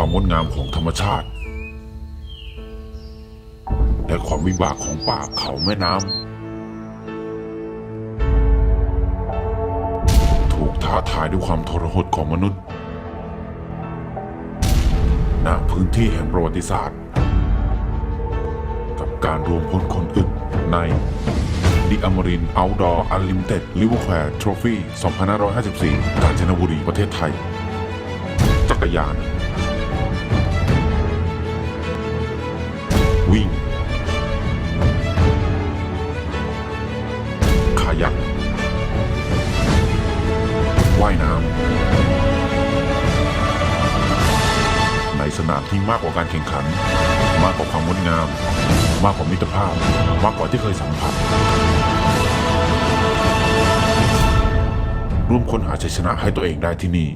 ความงดงามของธรรมชาติ และความวิบากของป่าเขาแม่น้ำถูกท้าทายด้วยความทรหดของมนุษย์ณพื้นที่แห่งประวัติศาสตร์ กับการรวมพลคนอึดใน The Amarin Outdoor Unlimited Riverfare Trophy 2554 กาญจนบุรีประเทศไทย จักรยาน วิ่งคายักว่ายน้ำในสนามที่มากกว่าการแข่งขัน มากกว่าความงดงาม มากกว่ามิตรภาพ มากกว่าที่เคยสัมผัสร่วมค้นหาชัยชนะให้ตัวเองได้ที่นี่